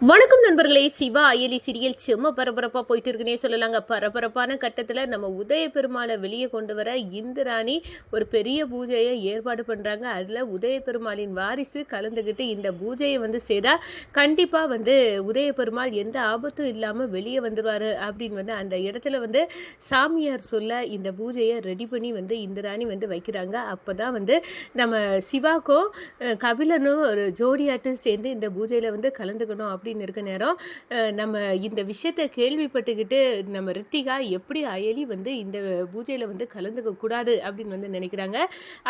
வணக்கம் நண்பர்களே சிவா அயலி சீரியல் செம்ம பரபரப்பாக போயிட்டு இருக்குன்னே சொல்லலாங்க. பரபரப்பான கட்டத்தில் நம்ம உதய பெருமாளை வெளியே கொண்டு வர இந்திராணி ஒரு பெரிய பூஜையை ஏற்பாடு பண்ணுறாங்க அதில் உதய பெருமாளின் வாரிசு கலந்துக்கிட்டு இந்த பூஜையை வந்து செய்தால் கண்டிப்பாக வந்து உதய பெருமாள் எந்த ஆபத்தும் இல்லாமல் வெளியே வந்துடுவார் அப்படின்னு வந்து அந்த இடத்துல வந்து சாமியார் சொல்ல இந்த பூஜையை ரெடி பண்ணி வந்து இந்திராணி வந்து வைக்கிறாங்க. அப்போ தான் வந்து நம்ம சிவாக்கும் கபிலனும் ஒரு ஜோடியாட்டும் சேர்ந்து இந்த பூஜையில் வந்து கலந்துக்கணும் அப்படின்னு இருக்க நேரம் நம்ம இந்த விஷயத்தை கேள்விப்பட்டுக்கிட்டு நம்ம ரித்திகா எப்படி அயலி வந்து இந்த பூஜையில் வந்து கலந்துக்க கூடாது அப்படின்னு வந்து நினைக்கிறாங்க.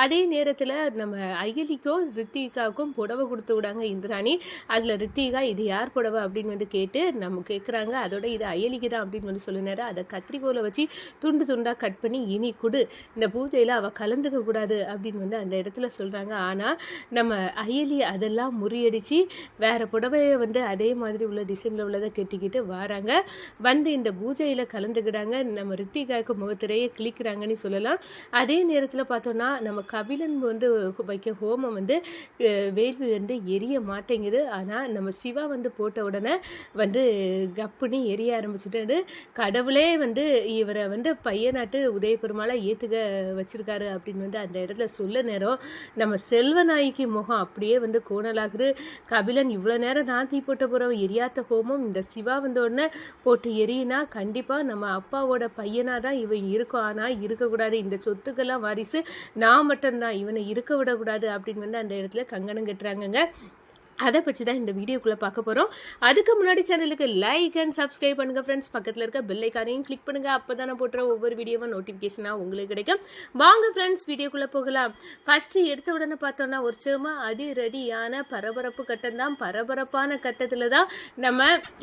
அதே நேரத்தில் நம்ம அயலிக்கும் ரித்திகாவுக்கும் புடவை கொடுத்து விடாங்க இந்திராணி. அதில் ரித்திகா இது யார் புடவை? அப்படின்னு வந்து கேட்டு நம்ம கேட்குறாங்க அதோட இது அயலிக்கு தான் அப்படின்னு வந்து சொல்லினாரு. அதை கத்திரிக்கோலை வச்சு துண்டு துண்டாக கட் பண்ணி இனி கொடு. இந்த பூஜையில் அவள் கலந்துக்க கூடாது. அப்படின்னு வந்து அந்த இடத்துல சொல்கிறாங்க ஆனால் நம்ம அயலி அதெல்லாம் முறியடித்து வேறு புடவையை வந்து அதே அதே மாதிரி உள்ள டிசைனில் உள்ளதை கட்டிக்கிட்டு வராங்க. வந்து இந்த பூஜையில் கலந்துக்கிட்டாங்க நம்ம ரித்திகாவுக்கு முகத்திரையே கிளிக்கிறாங்கன்னு சொல்லலாம். அதே நேரத்தில் பார்த்தோன்னா நம்ம கபிலன் வந்து வைக்க ஹோமம் வந்து வேள்வி வந்து எரிய மாட்டேங்குது. ஆனால் நம்ம சிவா வந்து போட்ட உடனே வந்து கப்புன்னு எரிய ஆரம்பிச்சுட்டு கடவுளே வந்து இவரை வந்து பையனாட்டு உதயபெருமாளை ஏற்றுக்க வச்சிருக்காரு அப்படின்னு வந்து அந்த இடத்துல சொல்ல நேரம். நம்ம செல்வநாய்க்கு முகம் அப்படியே வந்து கோணலாகுது. கபிலன் இவ்வளோ நேரம் நான் தீ போட்ட போகிற எரியாத்த ஹோமம் இந்த சிவா வந்தோடனே போட்டு எரியினா கண்டிப்பாக நம்ம அப்பாவோட பையனாக தான் இவன் இருக்கும். ஆனால் இருக்கக்கூடாது. இந்த சொத்துக்கெல்லாம் வாரிசு நான் மட்டும்தான். இவனை இருக்க விடக்கூடாது அப்படின்னு வந்து அந்த இடத்துல கங்கணம் கட்டுறாங்கங்க. அதை பற்றி தான் இந்த வீடியோக்குள்ளே பார்க்க போகிறோம் அதுக்கு முன்னாடி சேனலுக்கு லைக் அண்ட் சப்ஸ்கிரைப் பண்ணுங்கள் ஃப்ரெண்ட்ஸ் பக்கத்தில் இருக்க பெல் ஐக்கானையும் கிளிக் பண்ணுங்கள் அப்போ தான் நான் போட்டுற ஒவ்வொரு வீடியோவும் நோட்டிஃபிகேஷனாக உங்களுக்கு கிடைக்கும். வாங்க ஃப்ரெண்ட்ஸ் வீடியோக்குள்ளே போகலாம். ஃபஸ்ட்டு எடுத்த உடனே பார்த்தோன்னா ஒரு செம அதிரடியான பரபரப்பு கட்டம் தான். பரபரப்பான கட்டத்தில் தான் நம்ம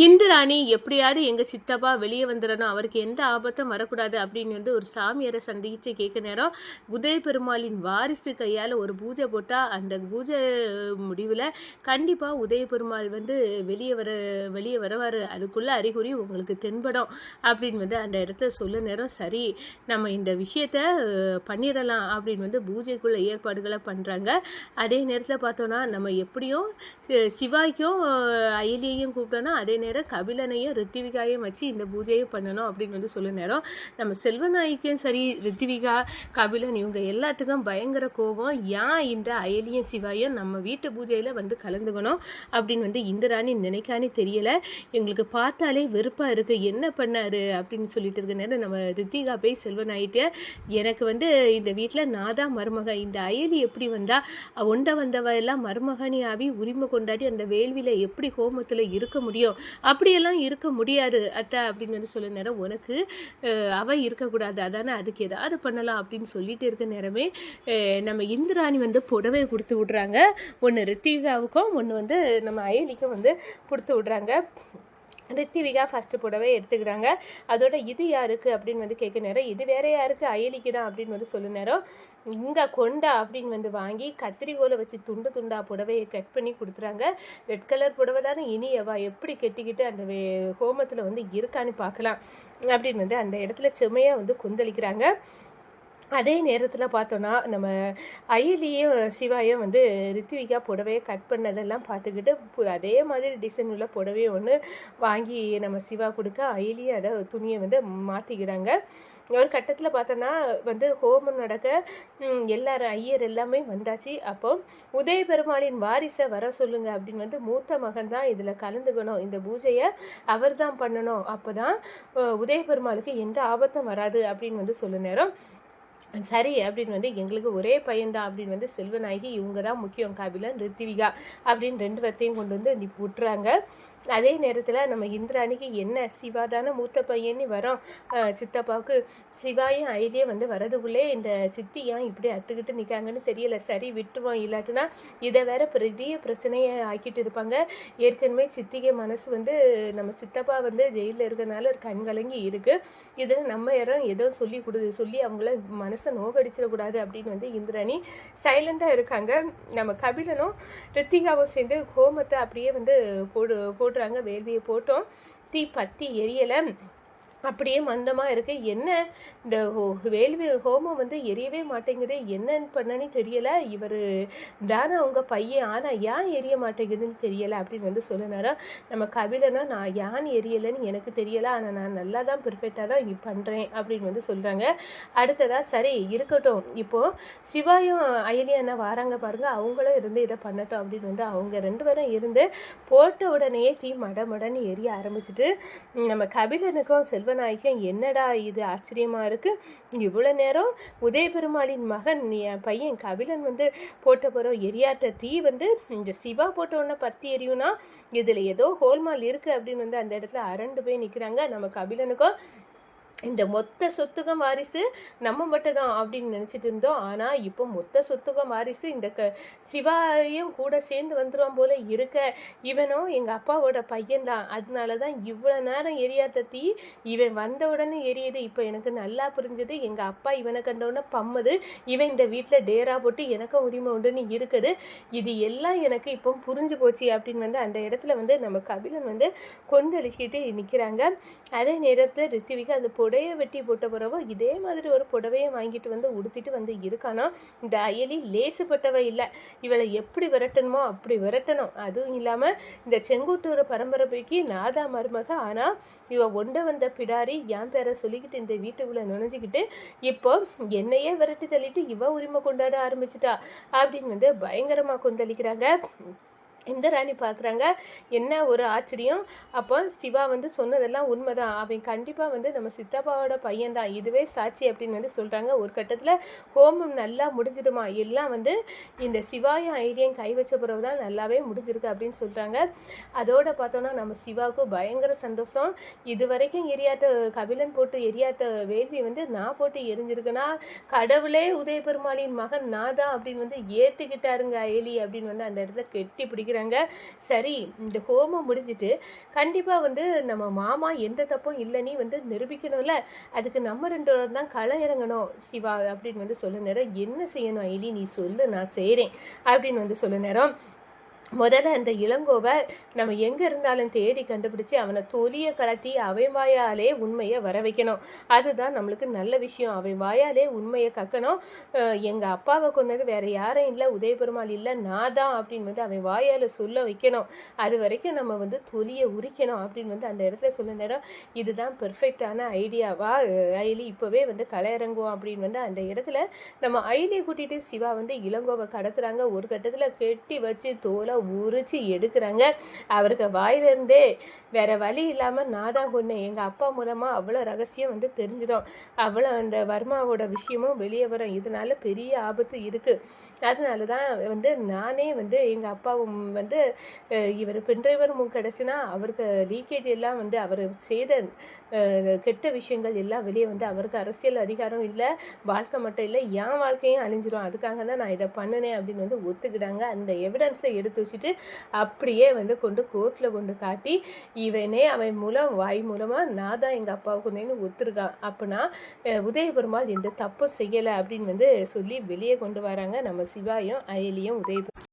இந்திராணி எப்படியாவது எங்கள் சித்தப்பா வெளியே வந்துடணும். அவருக்கு எந்த ஆபத்தும் வரக்கூடாது அப்படின்னு வந்து ஒரு சாமியாரை சந்திச்சு கேட்க நேரம் உதய பெருமாளின் வாரிசு கையால் ஒரு பூஜை போட்டால் அந்த பூஜை முடிவில் கண்டிப்பாக உதய பெருமாள் வந்து வெளியே வர வெளியே வரவார். அதுக்குள்ள அறிகுறி உங்களுக்கு தென்படும் அப்படின்னு வந்து அந்த இடத்துல சொல்ல நேரம். சரி நம்ம இந்த விஷயத்த பண்ணிடலாம் அப்படின்னு வந்து பூஜைக்குள்ள ஏற்பாடுகளை பண்ணுறாங்க அதே நேரத்தில் பார்த்தோன்னா நம்ம எப்படியும் சிவாய்க்கும் அயலியையும் கூப்பிட்டோன்னா அதே நேரம் கபிலனையும் ரித்திவிகாயும் வச்சு இந்த பூஜையை பண்ணணும் அப்படின்னு வந்து சொல்ல நேரம். நம்ம செல்வநாய்க்கும் சரி ரித்திவிகா கபிலன் இவங்க எல்லாத்துக்கும் பயங்கர கோபம். ஏன் இந்த அயலியும் சிவாயும் நம்ம வீட்டு பூஜையில் வந்து கலந்து நடந்துக்கணும் அப்படின்னு வந்து இந்திராணி நினைக்கானே தெரியல. எங்களுக்கு பார்த்தாலே வெறுப்பாக இருக்குது என்ன பண்ணாரு அப்படின்னு சொல்லிட்டு இருக்க நேரம் நம்ம ரித்திகா போய் செல்வன் ஆயிட்டு எனக்கு வந்து இந்த வீட்டில் நான் தான் மருமக. இந்த அயலி எப்படி வந்தா? ஒண்ட வந்தவ எல்லாம் மருமகனி ஆவி உரிமை கொண்டாடி அந்த வேள்வியில் எப்படி ஹோமத்தில் இருக்க முடியும்? அப்படியெல்லாம் இருக்க முடியாது அத்தை அப்படின்னு வந்து சொல்ல நேரம் உனக்கு அவ இருக்கக்கூடாது. அதானே அதுக்கு ஏதாவது பண்ணலாம் அப்படின்னு சொல்லிட்டு இருக்க நேரமே நம்ம இந்திராணி வந்து புடவை கொடுத்து விட்றாங்க. ஒன்று ரித்திகாவுக்கும் ஒன்று வந்து நம்ம அயலிக்கும் வந்து கொடுத்து விட்றாங்க. ரித்திவிகா ஃபஸ்ட்டு புடவை எடுத்துக்கிறாங்க. அதோட இது யாருக்கு அப்படின்னு வந்து கேட்க நேரம் இது வேற யாருக்கு? அயலிக்கு தான் அப்படின்னு வந்து சொல்ல நேரம். இங்கே கொண்டா அப்படின்னு வந்து வாங்கி கத்திரிக்கோலை வச்சு துண்டு துண்டா புடவையை கட் பண்ணி கொடுத்துறாங்க. ரெட் கலர் புடவை தானே? இனி எப்படி கெட்டிக்கிட்டு அந்த வே- ஹோமத்தில் வந்து இருக்கான்னு பார்க்கலாம். அப்படின்னு வந்து அந்த இடத்துல செமையாக வந்து கொந்தளிக்கிறாங்க. அதே நேரத்தில் பார்த்தோன்னா நம்ம அயலியும் சிவாயும் வந்து ரித்விகா புடவையை கட் பண்ணதெல்லாம் பார்த்துக்கிட்டு பு- அதே மாதிரி டிசைன் உள்ள புடவையை ஒன்று வாங்கி நம்ம சிவா கொடுக்க அயலியும் அதை துணியை வந்து மாற்றிக்கிறாங்க ஒரு கட்டத்தில் பார்த்தோன்னா வந்து ஹோமம் நடக்க எல்லாரும் ஐயர் எல்லாமே வந்தாச்சு. அப்போ உதய பெருமாளின் வாரிசை வர சொல்லுங்க அப்படின்னு வந்து மூத்த மகன் தான் இதில் கலந்துக்கணும். இந்த பூஜையை அவர் தான் பண்ணணும். அப்போ தான் உதய பெருமாளுக்கு எந்த ஆபத்தும் வராது அப்படின்னு வந்து சொல்ல நேரம் சரி அப்படின்னு வந்து எங்களுக்கு ஒரே பையன்தான் அப்படின்னு வந்து செல்வநாயகி இவங்க தான் முக்கியம் கபிலன் ரித்திவிகா அப்படின்னு ரெண்டு பேர்த்தையும் கொண்டு வந்து நீ விட்டுறாங்க. அதே நேரத்தில் நம்ம இந்திராணிக்கு என்ன சிவா தானே மூத்த பையன்னு வரோம் சித்தப்பாவுக்கு சிவாயும் ஐடியே வந்து வரதுக்குள்ளே இந்த சித்தி ஏன் இப்படி அத்துக்கிட்டு நிற்காங்கன்னு தெரியல. சரி விட்டுருவோம். இல்லாட்டினா இதை வேற பெரிய பிரச்சனையை ஆக்கிட்டு இருப்பாங்க. ஏற்கனவே சித்திகை மனசு வந்து நம்ம சித்தப்பா வந்து ஜெயிலில் இருக்கிறனால ஒரு கண்கலங்கி இருக்குது இதில் நம்ம யாரும் ஏதோ சொல்லி கொடு சொல்லி அவங்கள மனசை நோகடிச்சிடக்கூடாது அப்படின்னு வந்து இந்திராணி சைலண்டாக இருக்காங்க. நம்ம கபிலனும் ரித்திகாவும் சேர்ந்து ஹோமத்தை அப்படியே வந்து போடு போட்டு போடுறாங்க வேள்வியை போட்டோம். தீ பத்தி எரியலை. அப்படியே மந்தமாக இருக்கு. என்ன இந்த ஹோ- வேள்வி ஹோமம் வந்து எரியவே மாட்டேங்குது என்னன்னு பண்ணனே தெரியலை. இவர் தானே அவங்க பையன் ஆனால் ஏன் எரிய மாட்டேங்குதுன்னு தெரியலை அப்படின்னு வந்து சொல்லினாரா. நம்ம கபிலனா நான் ஏன் எரியலைன்னு எனக்கு தெரியலை ஆனால் நான் நல்லா தான் பெர்ஃபெக்டாக தான் இங்கே பண்ணுறேன் அப்படின்னு வந்து சொல்கிறாங்க அடுத்ததாக சரி இருக்கட்டும். இப்போது சிவாயும் அயலி அண்ணா வராங்க பாருங்கள் அவங்களும் இருந்து இதை பண்ணட்டும் அப்படின்னு வந்து அவங்க ரெண்டு பேரும் இருந்து போட்ட உடனே தீ மடமடன்னு எரிய ஆரம்பிச்சிட்டு நம்ம கபிலனுக்கும் சிவநாயகன் என்னடா இது? ஆச்சரியமாக இருக்குது இவ்வளோ நேரம் உதய பெருமாளின் மகன் என் பையன் கபிலன் வந்து போட்ட போகிறோம் எரியாத்த தீ வந்து இந்த சிவா போட்ட உடனே பத்தி எரியும்னா இதில் ஏதோ ஹோல்மால் இருக்குது அப்படின்னு வந்து அந்த இடத்துல அரண்டு போய் நிற்கிறாங்க நம்ம கபிலனுக்கும். இந்த மொத்த சொத்துகம் வாரிசு நம்ம மட்டும் தான் அப்படின்னு நினச்சிட்டு இருந்தோம். ஆனால் இப்போ மொத்த சொத்துகம் வாரிசு இந்த க சிவாயும் கூட சேர்ந்து வந்துருவான் போல் இருக்க. இவனும் எங்கள் அப்பாவோட பையன்தான். அதனால தான் இவ்வளோ நேரம் எரியாத தீ இவன் வந்த உடனே எரியுது. இப்போ எனக்கு நல்லா புரிஞ்சுது. எங்கள் அப்பா இவனை கண்டவுடனே பம்முது. இவன் இந்த வீட்டில் டேரா போட்டு எனக்கும் உரிமை உண்டுன்னு இருக்குது. இது எல்லாம் எனக்கு இப்போ புரிஞ்சு போச்சு அப்படின்னு வந்து அந்த இடத்துல வந்து நம்ம கபிலன் வந்து கொந்தளிச்சுக்கிட்டு நிற்கிறாங்க அதே நேரத்தில் ரித்திவிக்கு அந்த புடவையை வெட்டி போட்ட பிறகு இதே மாதிரி ஒரு புடவையை வாங்கிட்டு வந்து உடுத்திட்டு வந்து இருக்கானா? இந்த அயலி லேசுப்பட்டவ இல்லை. இவளை எப்படி விரட்டணுமோ அப்படி விரட்டணும். அதுவும் இல்லாமல் இந்த செங்குட்டூர் பரம்பரைக்கு நாதா மருமக. ஆனால் இவ ஒண்ட வந்த பிடாரி என் பேரை சொல்லிக்கிட்டு இந்த வீட்டுக்குள்ளே நுழைஞ்சிக்கிட்டு இப்போ என்னையே விரட்டி தள்ளிட்டு இவ உரிமை கொண்டாட ஆரம்பிச்சிட்டா? அப்படின்னு வந்து பயங்கரமாக கொந்தளிக்கிறாங்க. இந்த ராணி பார்க்குறாங்க என்ன ஒரு ஆச்சரியம்? அப்போ சிவா வந்து சொன்னதெல்லாம் உண்மைதான். அவன் கண்டிப்பாக வந்து நம்ம சித்தப்பாவோட பையன்தான். இதுவே சாட்சி அப்படின்னு வந்து சொல்கிறாங்க ஒரு கட்டத்தில் ஹோமம் நல்லா முடிஞ்சிடுமா? எல்லாம் வந்து இந்த சிவாயும் ஐடியம் கை வச்ச பிறகு தான் நல்லாவே முடிஞ்சிருக்கு அப்படின்னு சொல்கிறாங்க அதோட பார்த்தோன்னா நம்ம சிவாவுக்கு பயங்கர சந்தோஷம். இது வரைக்கும் எரியாத கபிலன் போட்டு எரியாத வேள்வி வந்து நான் போட்டு எரிஞ்சிருக்குன்னா கடவுளே உதய பெருமாளின் மகன் நான் தான் அப்படின்னு வந்து ஏற்றுக்கிட்டாருங்க அயலி அப்படின்னு வந்து அந்த இடத்துல கெட்டி சொல்லிக்கிறாங்க. சரி இந்த ஹோமம் முடிஞ்சிட்டு கண்டிப்பாக வந்து நம்ம மாமா எந்த தப்பும் இல்லைன்னு வந்து நிரூபிக்கணும்ல. அதுக்கு நம்ம ரெண்டு பேரும் தான் களை இறங்கணும். சிவா அப்படின்னு வந்து சொல்ல நேரம் என்ன செய்யணும் ஐலி? நீ சொல்லு நான் செய்கிறேன் அப்படின்னு வந்து சொல்ல நேரம் முதல்ல அந்த இளங்கோவை நம்ம எங்கே இருந்தாலும் தேடி கண்டுபிடிச்சி அவனை தொலியை கலத்தி அவன் வாயாலே உண்மையை வர வைக்கணும். அதுதான் நம்மளுக்கு நல்ல விஷயம். அவன் வாயாலே உண்மையை கக்கணும். எங்கள் அப்பாவை கொண்டது வேறு யாரும் இல்லை உதயபெருமாள் இல்லை நான் தான் அப்படின்னு வந்து அவன் வாயால் சொல்ல வைக்கணும். அது வரைக்கும் நம்ம வந்து தொலியை உரிக்கணும் அப்படின்னு வந்து அந்த இடத்துல சொல்ல நேரம் இதுதான் பெர்ஃபெக்டான ஐடியாவா ஐலி இப்போவே வந்து கலையரங்கும் அப்படின்னு வந்து அந்த இடத்துல நம்ம ஐலியை கூட்டிகிட்டு சிவா வந்து இளங்கோவை கடத்துகிறாங்க ஒரு கட்டத்தில் கெட்டி வச்சு தோலை உரிச்சு எடுக்கிறாங்க. அவருக்கு வாயிலிருந்தே வேற வழி இல்லாமல் நான் தான் கொண்டேன் எங்கள் அப்பா மூலமாக அவ்வளோ ரகசியம் வந்து தெரிஞ்சிடும். அவ்வளோ அந்த வர்மாவோட விஷயமும் வெளியே வரும். இதனால பெரிய ஆபத்து இருக்குது அதனால தான் வந்து நானே வந்து எங்கள் அப்பாவும் வந்து இவர் பென்ட்ரைவர் மூ அவருக்கு லீக்கேஜ் எல்லாம் வந்து அவர் செய்த கெட்ட விஷயங்கள் எல்லாம் வெளியே வந்து அவருக்கு அரசியல் அதிகாரம் இல்லை வாழ்க்கை மட்டும் இல்லை என் வாழ்க்கையும் அழிஞ்சிரும். அதுக்காக தான் நான் இதை பண்ணினேன் அப்படின்னு வந்து ஒத்துக்கிட்டாங்க. அந்த எவிடன்ஸை எடுத்து வச்சுட்டு அப்படியே வந்து கொண்டு கோர்ட்டில் கொண்டு காட்டி இவனே அவன் மூலம் வாய் மூலமாக நான் தான் எங்கள் அப்பாவுக்கு ஒத்துருக்கான். அப்படின்னா உதயபெருமாள் எந்த தப்பு செய்யலை அப்படின்னு வந்து சொல்லி வெளியே கொண்டு வராங்க நம்ம சிவாயும் அயலியும் உதயபுரம்